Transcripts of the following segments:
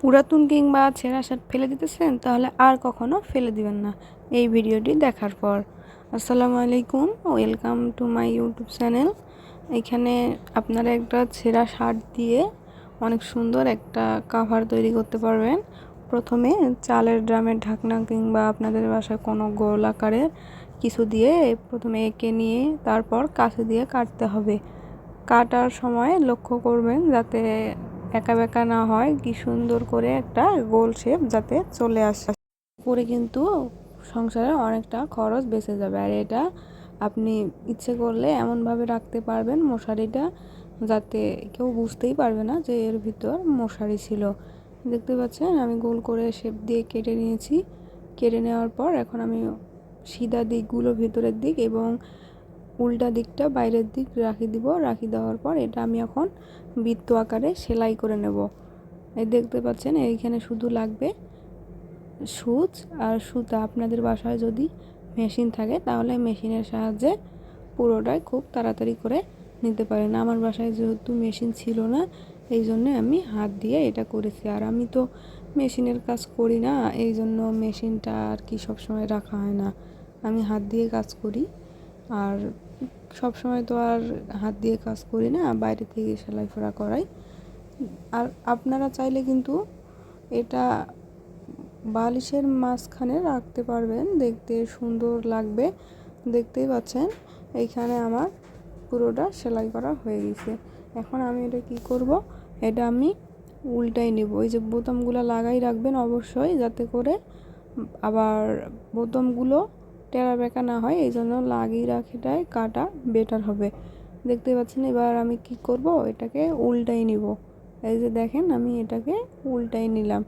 পুরাতন কিংবা ছেঁড়া শার্ট ফেলে দিতেছেন, তাহলে আর কখনো ফেলে দিবেন না। এই ভিডিওটি দেখার পর। আসসালামু আলাইকুম, welcome to my YouTube channel. এখানে আপনারা একটা ছেঁড়া শার্ট দিয়ে অনেক সুন্দর একটা কাভার তৈরি করতে পারবেন। প্রথমে চালের ড্রামের ঢাকনা কিংবা আপনাদের বাসায় কোনো গোল আকারের কিছু দিয়ে প্রথমে এঁকে নিয়ে তারপর কাছে দিয়ে কাটতে হবে। কাটার সময় লক্ষ্য করবেন যাতে একা বেঁকা না হয়, কি সুন্দর করে একটা গোল শেপ যাতে চলে আসে। পরে কিন্তু সংসারে অনেকটা খরচ বেঁচে যাবে। আর এটা আপনি ইচ্ছে করলে এমনভাবে রাখতে পারবেন, মশারিটা যাতে কেউ বুঝতেই পারবে না যে এর ভিতর মশারি ছিল। দেখতে পাচ্ছেন? আমি গোল করে শেপ দিয়ে কেটে নিয়েছি। কেটে নেওয়ার পর এখন আমি সিধা দিকগুলো ভিতরের দিক এবং উল্টা দিকটা বাইরের দিক রাখি দিব। রাখি দেওয়ার পর এটা আমি এখন বৃত্ত আকারে সেলাই করে নেব। এই দেখতে পাচ্ছেন, এইখানে শুধু লাগবে সুচ আর সুতা। আপনাদের বাসায় যদি মেশিন থাকে, তাহলে মেশিনের সাহায্যে পুরোটাই খুব তাড়াতাড়ি করে নিতে পারেন। আমার বাসায় যেহেতু মেশিন ছিল না, এই জন্যে আমি হাত দিয়ে এটা করেছি। আর আমি তো মেশিনের কাজ করি না, এই জন্য মেশিনটা আর কি সবসময় রাখা হয় না। আমি হাত দিয়ে কাজ করি। আর সব সময় তো আর হাত দিয়ে কাজ করি না, বাইরে থেকে সেলাই ফোড়া করাই। আর আপনারা চাইলে কিন্তু এটা বালিশের মাঝখানে রাখতে পারবেন, দেখতে সুন্দর লাগবে। দেখতেই পাচ্ছেন, এইখানে আমার পুরোটা সেলাই করা হয়ে গেছে। এখন আমি এটা কি করব? এটা আমি উল্টাই নেব। ওই যে বোতামগুলো লাগাই রাখবেন অবশ্যই, যাতে করে আবার বোতামগুলো টেরা বেঁকা না হয়, এই জন্য লাগিয়ে রাখিটাই কাটা বেটার হবে। দেখতে পাচ্ছেন, এবার আমি কি করব? এটাকে উল্টাই নিব। এই যে দেখেন, আমি এটাকে উল্টাই নিলাম।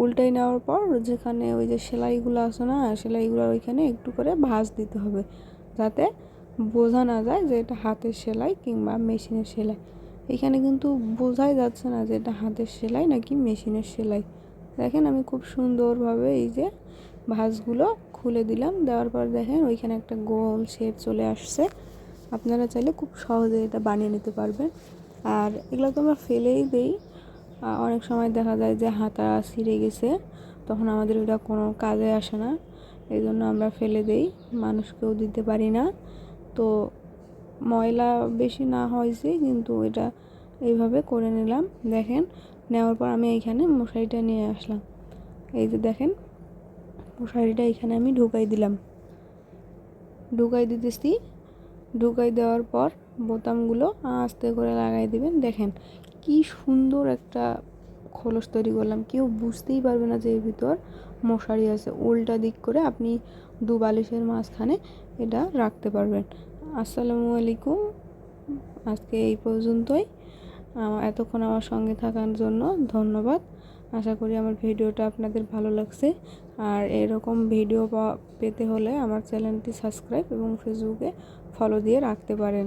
উল্টাই নেওয়ার পর যেখানে ওই যে সেলাইগুলো আছে না সেলাইগুলোর ওইখানে একটু করে ভাঁজ দিতে হবে, যাতে বোঝা না যায় যে এটা হাতের সেলাই কিংবা মেশিনের সেলাই। এখানে কিন্তু বোঝাই যাচ্ছে না যে এটা হাতের সেলাই নাকি মেশিনের সেলাই। দেখেন, আমি খুব সুন্দরভাবে এই যে ভাঁজগুলো খুলে দিলাম। দেওয়ার পর দেখেন ওইখানে একটা গোল শেপ চলে আসছে। আপনারা চাইলে খুব সহজে এটা বানিয়ে নিতে পারবেন। আর এগুলো তো আমরা ফেলেই দিই। অনেক সময় দেখা যায় যে হাতা ছিঁড়ে গেছে, তখন আমাদের ওটা কোনো কাজে আসে না। এই জন্য আমরা ফেলে দেই, মানুষকেও দিতে পারি না। তো ময়লা বেশি না হয়েছে কিন্তু এটা এইভাবে করে নিলাম। দেখেন, নেওয়ার পর আমি এইখানে মশারিটা নিয়ে আসলাম। এই যে দেখেন মশারিটা এখানে আমি ঢুকাই দিলাম। ঢুকাই দিতেছি। ঢুকাই দেওয়ার পর বোতামগুলো আস্তে করে লাগাই দিবেন। দেখেন কি সুন্দর একটা খোলস তৈরি করলাম। কেউ বুঝতেই পারবে না যে এর ভিতর মশারি আছে। উল্টা দিক করে আপনি দু বালিশের মাঝখানে এটা রাখতে পারবেন। আসসালামু আলাইকুম। আজকে এই পর্যন্তই। এতক্ষণ আমার সঙ্গে থাকার জন্য ধন্যবাদ। আশা করি আমার ভিডিওটা আপনাদের ভালো লাগছে। আর এরকম ভিডিও পেতে হলে আমার চ্যানেলটি সাবস্ক্রাইব এবং ফেসবুকে ফলো দিয়ে রাখতে পারেন।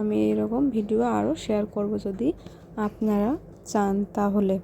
আমি এরকম ভিডিও আরও শেয়ার করব যদি আপনারা চান তাহলে।